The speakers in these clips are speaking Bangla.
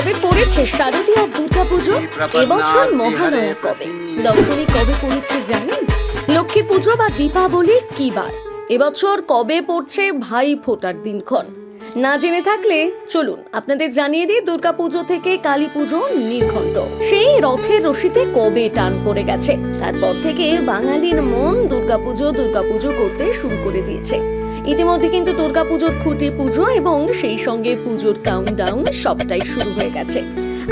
কবে পড়েছে শারদীয় দুর্গাপুজো? এবছর মহালয়া কবে? দশমী কবে পড়েছে জানেন? লক্ষ্মী পুজো বা দীপাবলি কি বার? এবছর কবে পড়ছে ভাই ফোটার দিনক্ষণ? না জেনে থাকলে চলুন আপনাদের জানিয়ে দিই দুর্গাপুজো থেকে কালী পুজো নির্ঘণ্ট। সেই রথের রশিতে কবে টান পড়ে গেছে? তারপর থেকে বাঙালির মন দুর্গাপুজো দুর্গাপুজো করতে শুরু করে দিয়েছে। ইতিমধ্যে কিন্তু দুর্গাপুজোর খুঁটি পুজো এবং সেই সঙ্গে পুজোর কাউন্টডাউন সবটাই শুরু হয়ে গেছে।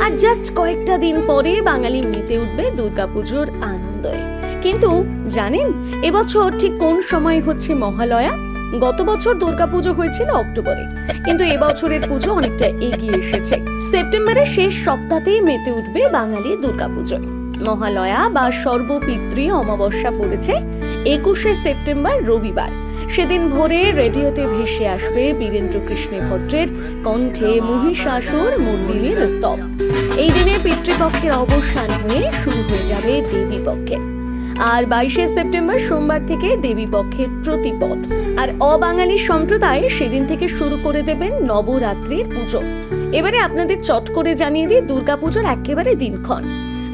আর জাস্ট কয়েকটা দিন পরে বাঙালি মেতে উঠবে দুর্গাপুজোর আনন্দে কিন্তু জানেন, এবছর ঠিক কোন সময় হচ্ছে মহালয়া? গত বছর দুর্গাপুজো হয়েছিল অক্টোবরে, কিন্তু এবছরের পুজো অনেকটা এগিয়ে এসেছে। সেপ্টেম্বরের শেষ সপ্তাহতেই মেতে উঠবে বাঙালি দুর্গাপুজোয় মহালয়া বা সর্বপিতৃ অমাবস্যা পড়েছে একুশে সেপ্টেম্বর রবিবার। সেদিন ভোরে রেডিওতে ভেসে আসবে বীরেন্দ্র কৃষ্ণে ভদ্রের কণ্ঠে মহিষাসুর মন্দিরের স্তব। এই দিনে পিতৃপক্ষের অবসান হয়ে শুরু হয়ে যাবে দেবী পক্ষের আর বাইশে সেপ্টেম্বর সোমবার থেকে দেবী পক্ষের প্রতিপদ। আর অবাঙালি সম্প্রদায় সেদিন থেকে শুরু করে দেবেন নবরাত্রির পুজো। এবারে আপনাদের চট করে জানিয়ে দিই, দুর্গাপুজোর একেবারে দিনক্ষণ।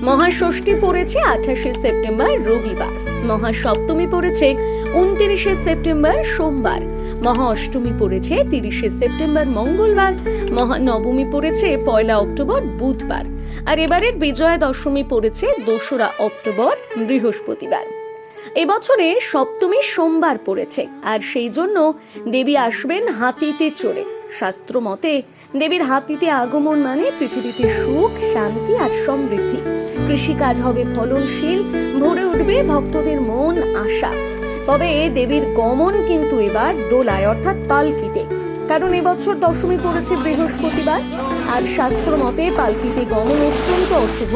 মহাষষ্ঠী পড়েছে আঠাশে সেপ্টেম্বর রবিবার। মহাসপ্তমী পড়েছে উনত্রিশে সেপ্টেম্বর সোমবার। মহা অষ্টমী পড়েছে, তিরিশে সেপ্টেম্বর মঙ্গলবার। মহানবমী পড়েছে, পয়লা অক্টোবর বুধবার। আর এবারের বিজয়া দশমী পড়েছে, দোসরা অক্টোবর বৃহস্পতিবার। এবছরে সপ্তমী সোমবার পড়েছে, আর সেই জন্য দেবী আসবেন হাতিতে চড়ে। শাস্ত্র মতে, দেবীর হাতিতে আগমন মানে পৃথিবীতে সুখ, শান্তি আর সমৃদ্ধি। কৃষিকাজ হবে ফলনশীল, ভরে উঠবে ভক্তদের মন আশা। তবে দেবীর গমন কিন্তু এবার দোলায়, অর্থাৎ পালকিতে। কারণ এবছর দশমী পড়েছে বৃহস্পতিবার, আর শাস্ত্র মতে পালকিতে গমন অত্যন্ত অশুভ,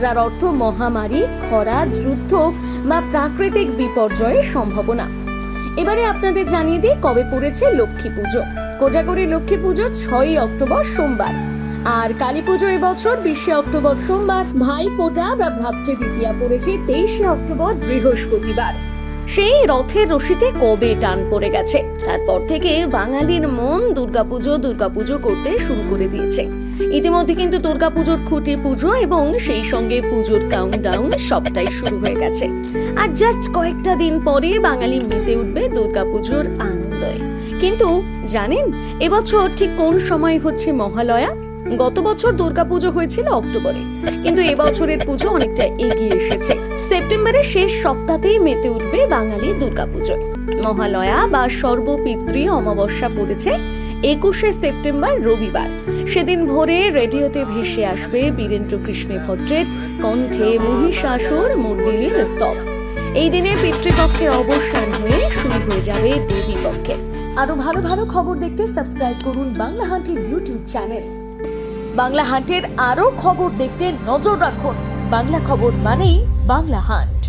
যার অর্থ মহামারী খরা যুদ্ধ বা প্রাকৃতিক বিপর্যয়ের সম্ভাবনা। এবারে আপনাদের জানিয়ে দিই কবে পড়েছে লক্ষ্মী পুজো। কোজাগরী লক্ষ্মী পুজো ছয়ই অক্টোবর সোমবার, আর কালী পুজো এবছর বিশে অক্টোবর সোমবার। ভাই ফোটা বা ভ্রাতৃ দ্বিতীয়া পড়েছে তেইশে অক্টোবর বৃহস্পতিবার। সেই রথের রশিতে কবে টান পড়ে গেছে। তারপর থেকে বাঙালির মন দুর্গাপুজো দুর্গাপুজো করতে শুরু করে দিয়েছে। ইতিমধ্যে কিন্তু দুর্গাপুজোর খুঁটি পুজো এবং সেই সঙ্গে পুজোর কাউন্টডাউন সবটাই শুরু হয়ে গেছে। আর জাস্ট কয়েকটা দিন পরে বাঙালি মেতে উঠবে দুর্গাপুজোর আনন্দে কিন্তু জানেন, এবছর ঠিক কোন সময় হচ্ছে মহালয়া? গত বছর দুর্গাপুজো হয়েছিল অক্টোবরে। কিন্তু এবছরের পুজো অনেকটা এগিয়ে এসেছে। সেপ্টেম্বরের শেষ সপ্তাহতেই মেতে উঠবে বাঙালি দুর্গাপুজোয়। মহালয়া বা সর্বপিতৃ অমাবস্যা পড়েছে একুশে সেপ্টেম্বর রবিবার। সেদিন ভোরে রেডিওতে ভেসে আসবে বীরেন্দ্র কৃষ্ণে ভদ্রের কণ্ঠে মহিষাসুর মর্দিনীর স্তব। এই দিনে পিতৃপক্ষের অবসান হয়ে শুরু হয়ে যাবে দেবী পক্ষে। আরও ভালো ভালো খবর দেখতে সাবস্ক্রাইব করুন বাংলা হান্টের ইউটিউব চ্যানেল। বাংলা হান্টের আরও খবর দেখতে নজর রাখুন। বাংলা খবর মানেই বাংলা হান্ট